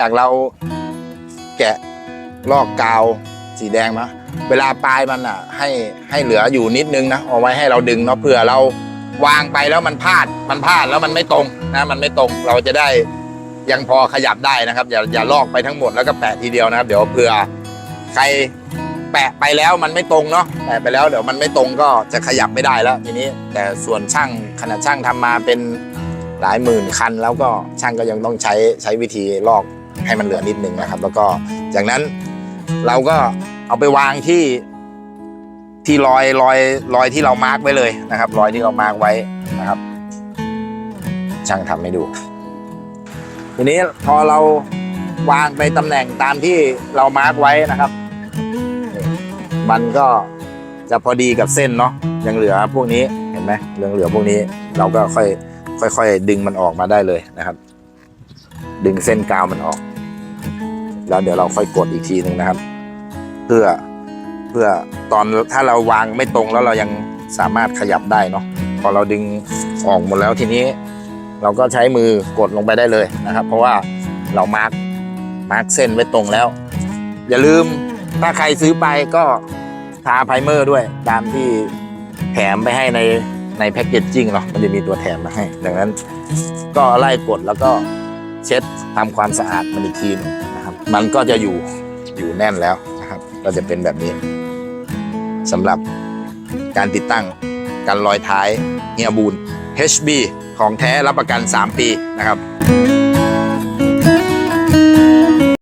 จากเราแกะลอกกาวสีแดงมาเวลาปลายมันอะ ให้ให้เหลืออยู่นิดนึงนะเอาไว้ให้เราดึงเนาะเผื่อเราวางไปแล้วมันพลาดมันพลาดแล้วมันไม่ตรงนะมันไม่ตรงเราจะได้ยังพอขยับได้นะครับ อย่าอย่าลอกไปทั้งหมดแล้วก็แปะทีเดียวนะครับ เดี๋ยวเผื่อใครแปะไปแล้วมันไม่ตรงเนาะแปะไปแล้วเดี๋ยวมันไม่ตรงก็จะขยับไม่ได้แล้วทีนี้ แต่ส่วนช่างขนาดช่างทำมาเป็นหลายหมื่นคันแล้วก็ช่างก็ยังต้องใช้ใช้วิธีลอก ให้มันเหลือนิดนึงนะครับ แล้วก็จากนั้นเราก็เอาไปวางที่ที่รอยรอยรอยที่เรามาร์กไว้เลยนะครับ รอยที่เรามาร์กไว้นะครับ ช่างทำให้ดู ทีนี้พอเราวางไปตำแหน่งตามที่เรามาร์กไว้นะครับ มันก็จะพอดีกับเส้นเนาะยังเหลือพวกนี้เห็นไหมเหลือเหลือพวกนี้เราก็ค่อยค่อยๆดึงมันออกมาได้เลยนะครับ ดึงเส้นกาวมันออก แล้วเดี๋ยวเราค่อยกดอีกทีหนึ่งนะครับ เพื่อเพื่อตอนถ้าเราวางไม่ตรงแล้วเรายังสามารถขยับได้เนาะพอเราดึงออกหมดแล้วทีนี้ เราก็ใช้มือกดลงไปได้เลยนะครับ เพราะว่าเรามาร์กมาร์กเส้นไว้ตรงแล้ว อย่าลืมถ้าใครซื้อไปก็ทาไพรเมอร์ด้วยตามที่แถมไปให้ในในแพ็กเกจจิ้งเนาะมันจะมีตัวแถมมาให้ ดังนั้นก็ไล่กดแล้วก็เช็ดทำความสะอาดมันอีกทีนึง มันก็จะอยู่อยู่แน่นแล้วนะครับ ก็จะเป็นแบบนี้สำหรับการติดตั้งการลอยท้ายเงียบูน HB ของแท้รับประกัน 3 ปีนะครับ